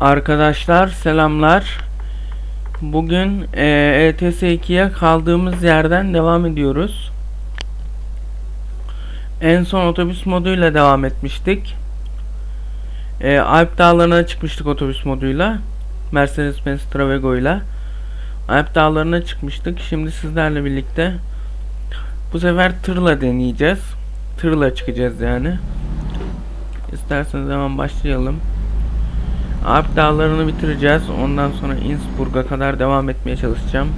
Arkadaşlar selamlar. Bugün e, ETS 2'ye kaldığımız yerden devam ediyoruz. En son otobüs moduyla devam etmiştik. E, Alp Dağları'na çıkmıştık otobüs moduyla. Mercedes-Benz Travego ile. Alp Dağları'na çıkmıştık. Şimdi sizlerle birlikte bu sefer tırla deneyeceğiz. Tırla çıkacağız yani. İsterseniz hemen başlayalım. Alp dağlarını bitireceğiz. Ondan sonra Innsbruck'a kadar devam etmeye çalışacağım.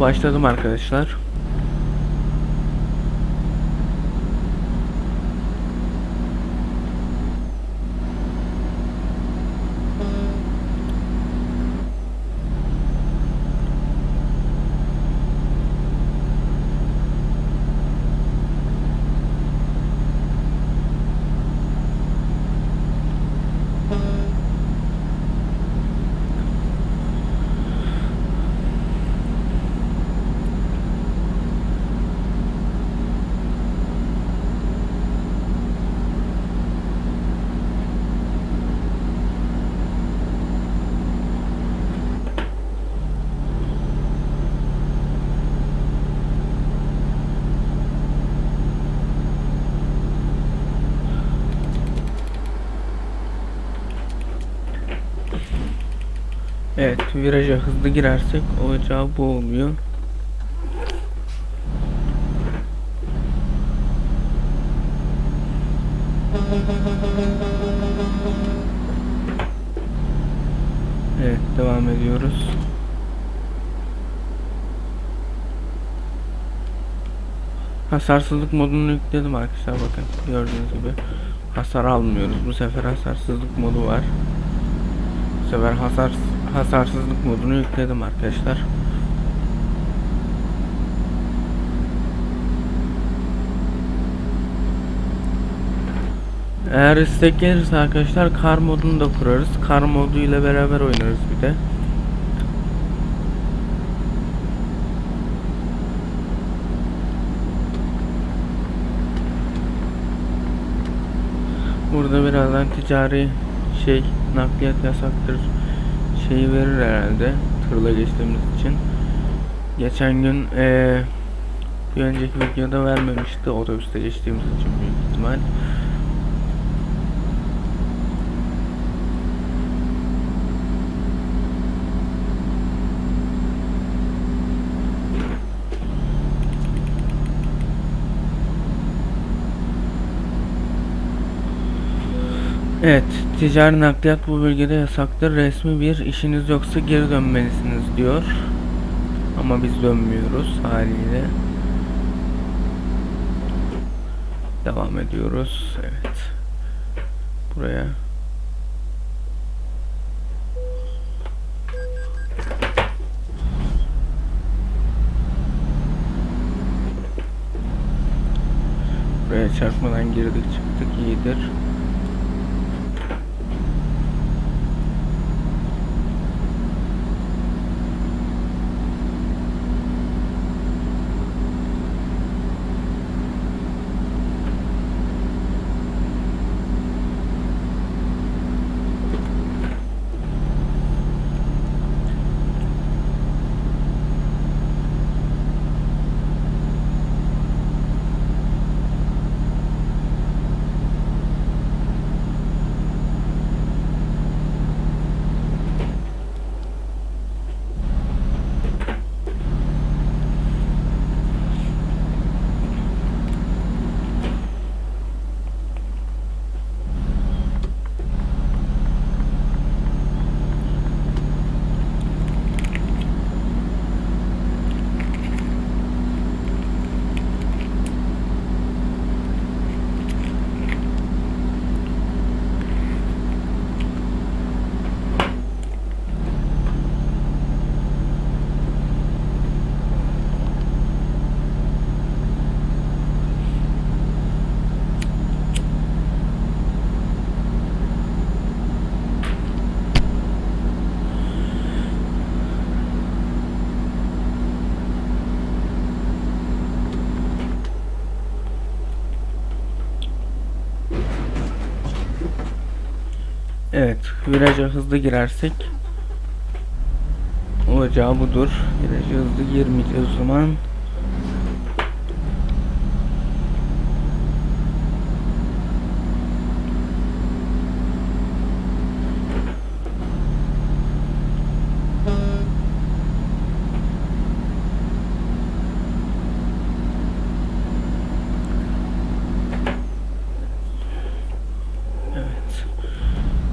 Başladım arkadaşlar. Evet, viraja hızlı girersek olacağı bu oluyor. Evet, devam ediyoruz. Hasarsızlık modunu yükledim arkadaşlar bakın gördüğünüz gibi hasar almıyoruz bu sefer hasarsızlık modu var bu sefer hasar hasarsızlık modunu yükledim arkadaşlar Eğer istek gelirse arkadaşlar kar modunu da kurarız. Kar modu ile beraber oynarız bir de. Burada birazdan ticari şey nakliyat yasaktır şeyi verir herhalde tırla geçtiğimiz için. Geçen gün eee bir önceki videoda vermemişti otobüste geçtiğimiz için büyük ihtimal. Evet, ticari nakliyat bu bölgede yasaktır. Resmi bir işiniz yoksa geri dönmelisiniz diyor. Ama biz dönmüyoruz haliyle. Devam ediyoruz. Evet. Buraya. Buraya çarpmadan girdik çıktık iyidir. Evet, viraja hızlı girersek olacağı budur. Viraja hızlı girmeyeceğiz o zaman.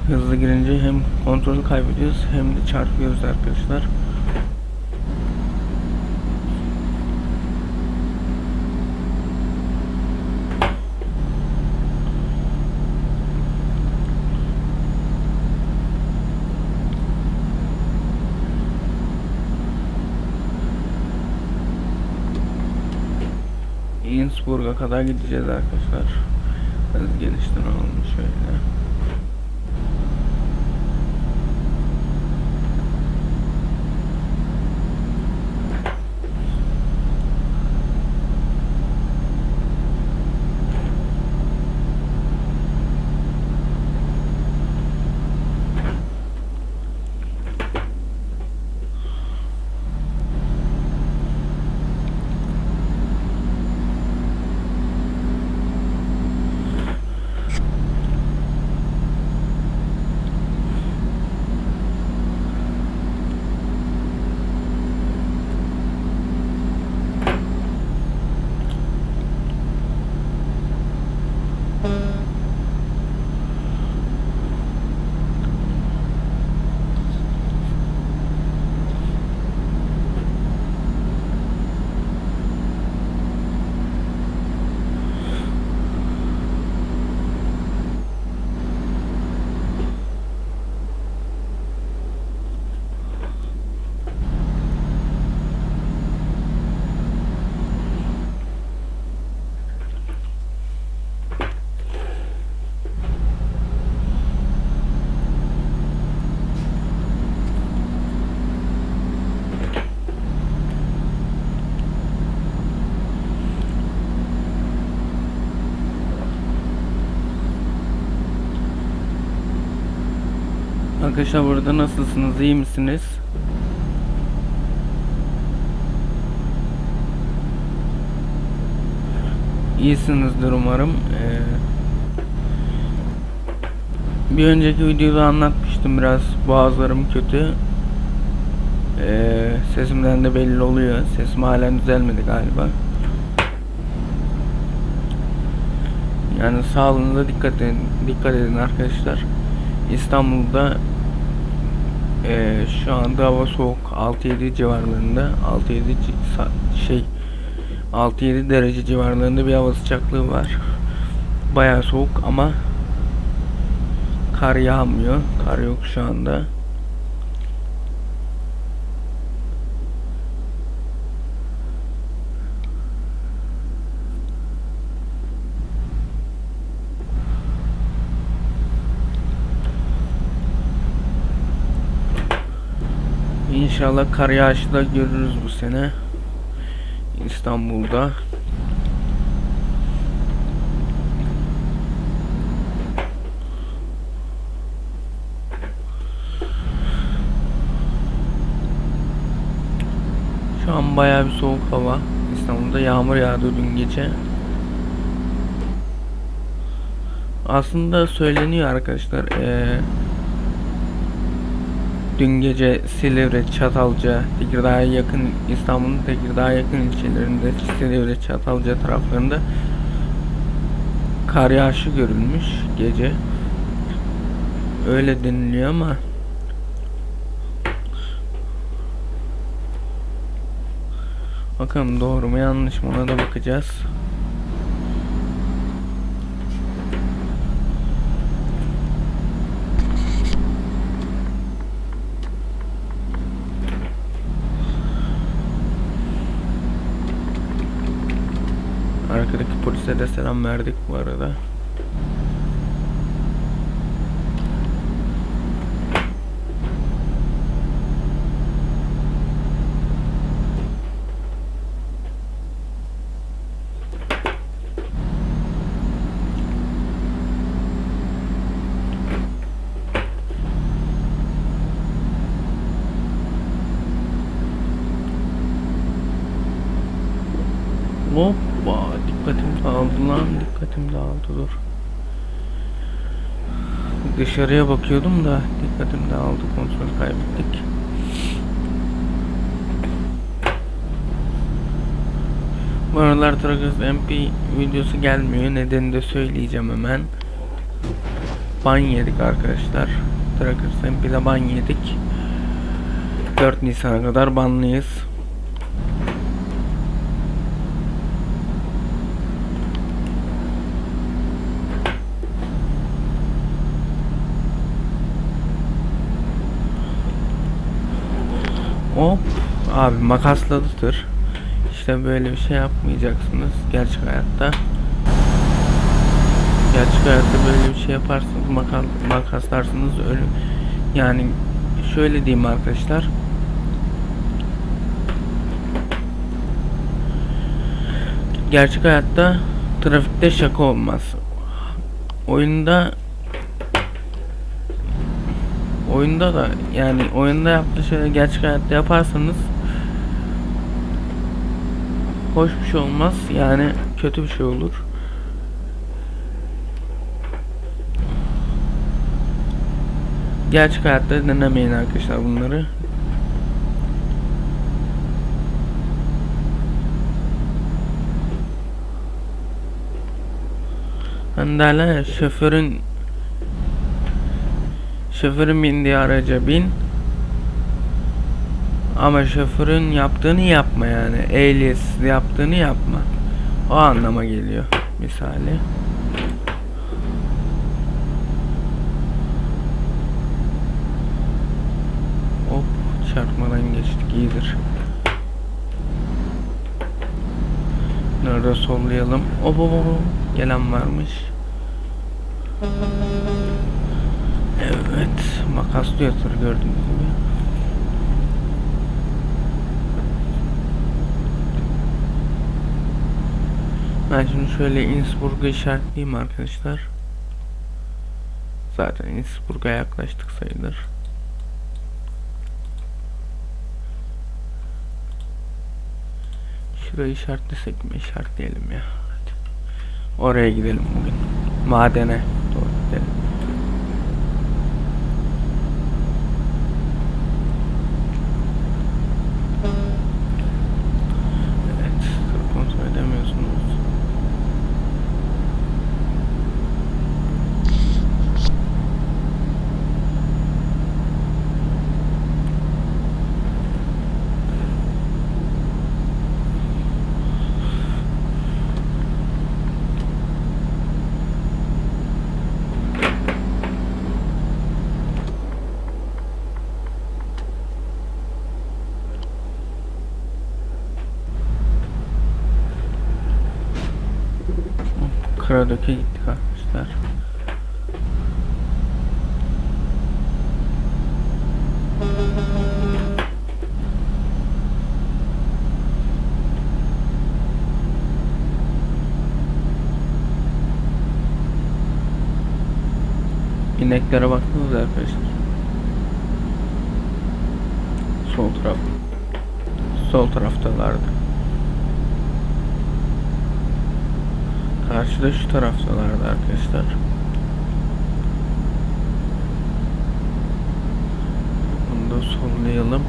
Hızlı girince hem kontrolü kaybediyoruz hem de çarpıyoruz arkadaşlar. Innsbruck'a kadar gideceğiz arkadaşlar. Hız genişten alalım şöyle. Arkadaşlar burada nasılsınız? iyi misiniz? İyisinizdir umarım. Ee, bir önceki videoda anlatmıştım biraz boğazlarım kötü. Ee, sesimden de belli oluyor. Sesim halen düzelmedi galiba. Yani sağlığınıza dikkat edin, dikkat edin arkadaşlar. İstanbul'da eee, şu anda hava soğuk 6-7 civarlarında 6-7 ci- sa- şey 6-7 derece civarlarında bir hava sıcaklığı var. Bayağı soğuk ama kar yağmıyor. Kar yok şu anda. İnşallah kar yağışı da görürüz bu sene. İstanbul'da. Şu an bayağı bir soğuk hava. İstanbul'da yağmur yağdı dün gece. Aslında söyleniyor arkadaşlar. Eee Dün gece Silivri, Çatalca, Tekirdağ'a yakın İstanbul'un Tekirdağ'a yakın ilçelerinde Silivri, Çatalca taraflarında kar yağışı görülmüş gece. Öyle deniliyor ama Bakalım doğru mu yanlış mı ona da bakacağız. Polise de selam verdik bu arada. Hoppa Dikkatim dağıldı lan. Dikkatim dağıldı dur. Dışarıya bakıyordum da dikkatim dağıldı. Kontrol kaybettik. Bu aralar Tragus MP videosu gelmiyor. Nedenini de söyleyeceğim hemen. Ban yedik arkadaşlar. Tragus MP'de ban yedik. 4 Nisan'a kadar banlıyız. Hop. Abi makasladıdır. İşte böyle bir şey yapmayacaksınız gerçek hayatta. Gerçek hayatta böyle bir şey yaparsanız makas, makaslarsınız ölüm. Yani şöyle diyeyim arkadaşlar. Gerçek hayatta trafikte şaka olmaz. Oyunda oyunda da yani oyunda yaptığı şeyleri gerçek hayatta yaparsanız hoş bir şey olmaz yani kötü bir şey olur. Gerçek hayatta denemeyin arkadaşlar bunları. Hani derler ya şoförün şoförün bindiği araca bin. Ama şoförün yaptığını yapma yani. Ehliyetsiz yaptığını yapma. O anlama geliyor misali. Hop çarpmadan geçtik iyidir. Nerede sollayalım? Hop hop hop. Gelen varmış Evet, makaslıyor tır gördüğünüz gibi. Ben şimdi şöyle Innsbruck'u işaretleyeyim arkadaşlar. Zaten Innsbruck'a yaklaştık sayılır. Şurayı işaretlesek mi? İşaretleyelim ya. Hadi. Oraya gidelim bugün. Madene doğru gidelim. Evet, tır kontrol edemiyorsunuz. Karadok'a gittik arkadaşlar. İneklere baktınız arkadaşlar. Sol taraf. Sol taraftalardı. Karşıda şu taraftalardı arkadaşlar. Bunu da sollayalım.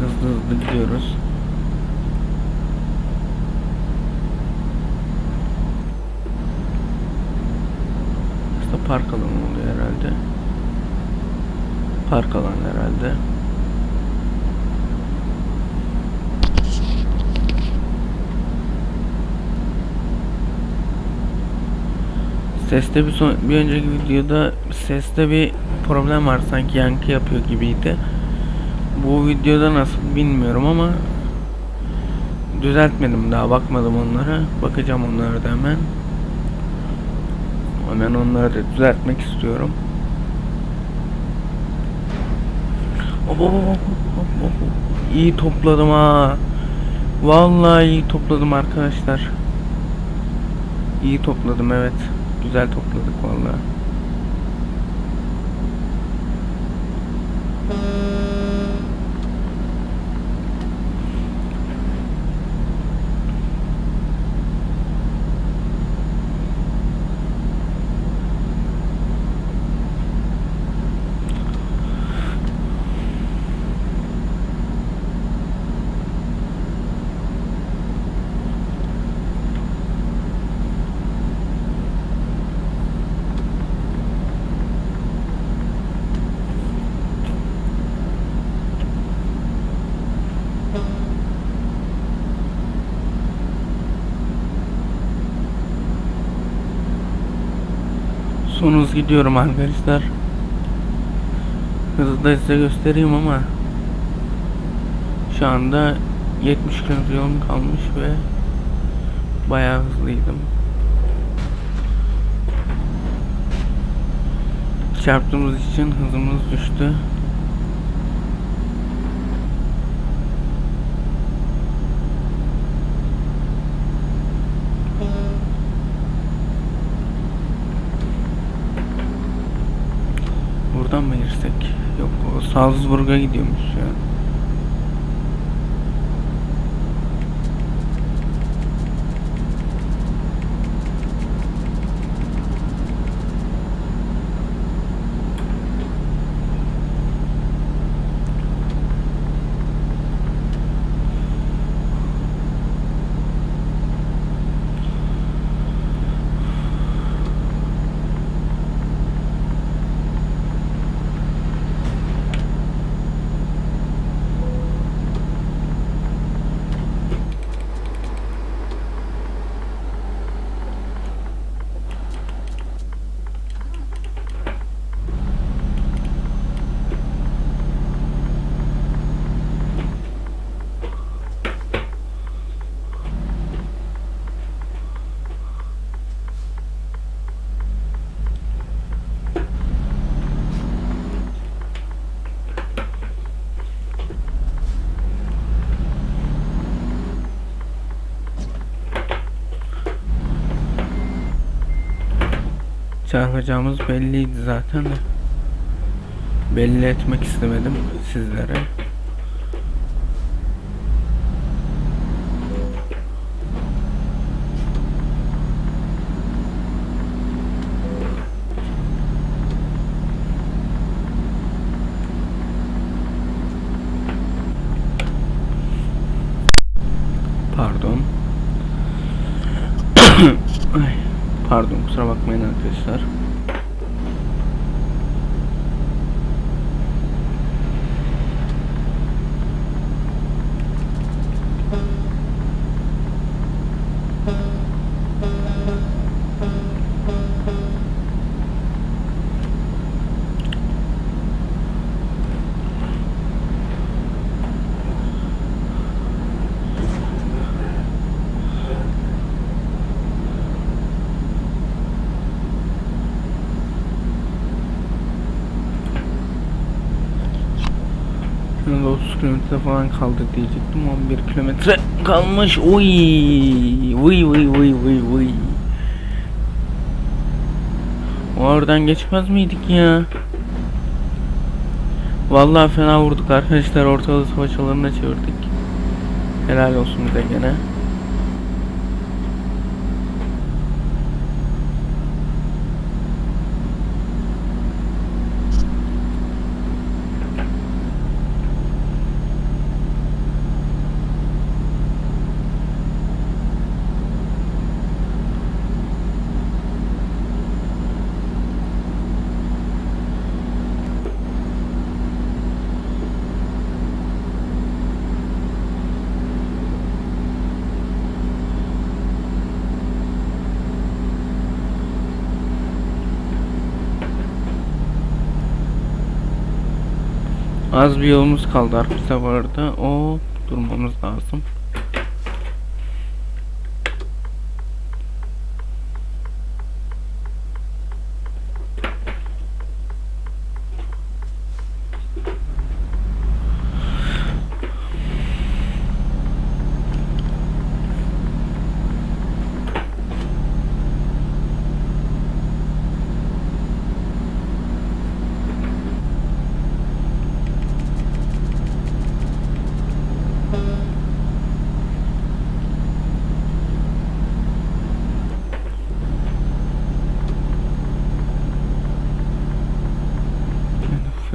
Hızlı hızlı gidiyoruz. Park alanı oluyor herhalde. Park alanı herhalde. Seste bir, son, bir önceki videoda seste bir problem var sanki yankı yapıyor gibiydi. Bu videoda nasıl bilmiyorum ama düzeltmedim daha bakmadım onlara. Bakacağım onlara da hemen. Hemen onları da düzeltmek istiyorum. Hop hop hop hop hop hop. İyi topladım ha. Vallahi iyi topladım arkadaşlar. İyi topladım evet. Güzel topladık vallahi. Son hız gidiyorum arkadaşlar. Hızı da size göstereyim ama şu anda 70 km yolum kalmış ve bayağı hızlıydım. Çarptığımız için hızımız düştü. Buradan mı girsek? Yok Salzburg'a gidiyormuş ya. Çarpacağımız belliydi zaten de. Belli etmek istemedim sizlere. Kusura bakmayın arkadaşlar. Kilometre falan kaldı diyecektim. 11 kilometre kalmış. Uy, uy, uy, uy, uy, uy. Oradan geçmez miydik ya? Vallahi fena vurduk arkadaşlar. Ortalığı savaş alanına çevirdik. Helal olsun bize gene. Az bir yolumuz kaldı arkadaşlar bu arada. O durmamız lazım.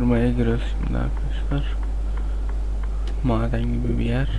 Firmaya giriyoruz şimdi arkadaşlar. Maden gibi bir yer.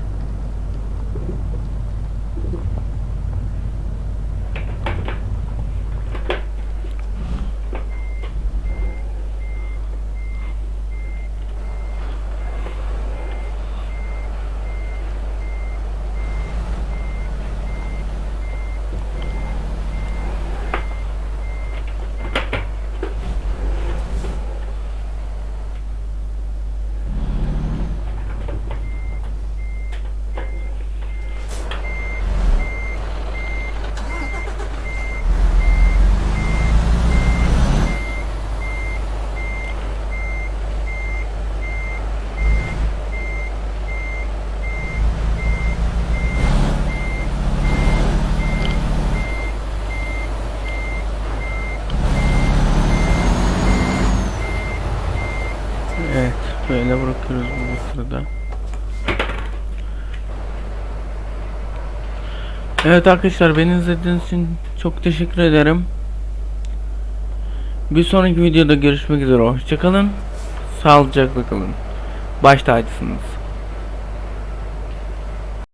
Evet arkadaşlar beni izlediğiniz için çok teşekkür ederim. Bir sonraki videoda görüşmek üzere. Hoşçakalın. Sağlıcakla kalın. Baş tacısınız.